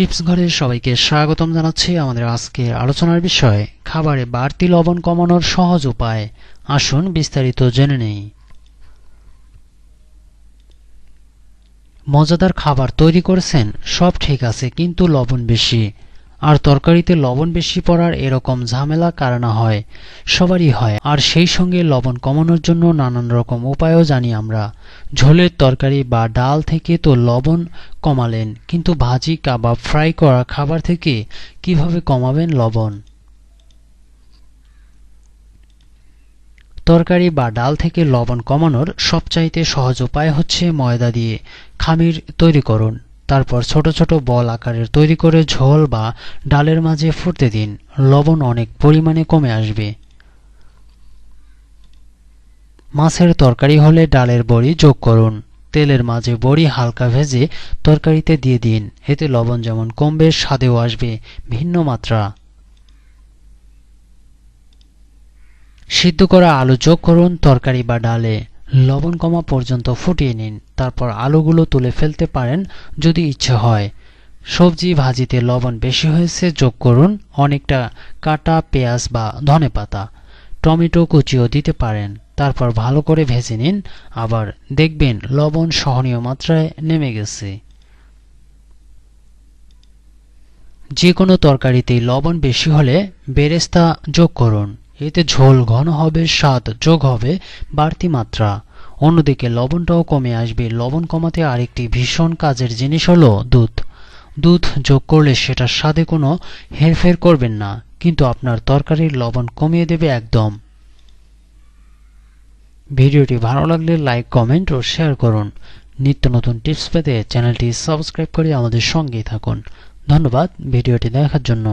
Tips ঘরে সবাইকে স্বাগতম জানাচ্ছি আমাদের আজকে আলোচনার বিষয়, খাবারে বাড়তি লবণ কমানোর সহজ উপায়। আসুন বিস্তারিত জেনে নেই। মজাদার খাবার তৈরি করেছেন, সব ঠিক আছে, কিন্তু লবণ বেশি। আর তরকারিতে লবণ বেশি পড়ার এরকম ঝামেলা কারণা হয়, সবারই হয়। আর সেই সঙ্গে লবণ কমানোর জন্য নানান রকম উপায়ও জানি আমরা। ঝোলের তরকারি বা ডাল থেকে তো লবণ কমালেন, কিন্তু ভাজি, কাবাব, ফ্রাই করা খাবার থেকে কীভাবে কমাবেন লবণ? তরকারি বা ডাল থেকে লবণ কমানোর সবচাইতে সহজ উপায় হচ্ছে ময়দা দিয়ে খামির তৈরি করুন। তারপর ছোট ছোট বল আকারের তৈরি করে ঝোল বা ডালের মাঝে ফুটতে দিন। লবণ অনেক পরিমাণে কমে আসবে। মাছের তরকারি হলে ডালের বড়ি যোগ করুন। তেলের মাঝে বড়ি হালকা ভেজে তরকারিতে দিয়ে দিন। এতে লবণ যেমন কমবে, স্বাদেও আসবে। ভিন্ন মাত্রা। সিদ্ধ করা আলু যোগ করুন তরকারি বা ডালে। লবণ কমা পর্যন্ত ফুটিয়ে নিন। তারপর আলুগুলো তুলে ফেলতে পারেন যদি ইচ্ছে হয়। সবজি ভাজিতে লবণ বেশি হয়েছে যোগ করুন। অনেকটা কাটা পেঁয়াজ বা ধনেপাতা টমেটো কুচিও দিতে পারেন। তারপর ভালো করে ভেজে নিন। আবার দেখবেন লবণ সহনীয় মাত্রায় নেমে গেছে। যে কোনো তরকারিতেই লবণ বেশি হলে বেরেস্তা যোগ করুন। এতে ঝোল ঘন হবে, স্বাদ যোগ হবে, বাড়তি মাত্রা। অন্যদিকে লবণটাও কমে আসবে। লবণ কমাতে আরেকটি ভীষণ কাজের জিনিস হলো দুধ। দুধ যোগ করলে সেটার স্বাদে কোনো হেরফের করবেন না, কিন্তু আপনার তরকারির লবণ কমিয়ে দেবে একদম। ভিডিওটি ভালো লাগলে লাইক, কমেন্ট ও শেয়ার করুন। নিত্য নতুন টিপস পেতে চ্যানেলটি সাবস্ক্রাইব করে আমাদের সঙ্গেই থাকুন। ধন্যবাদ ভিডিওটি দেখার জন্য।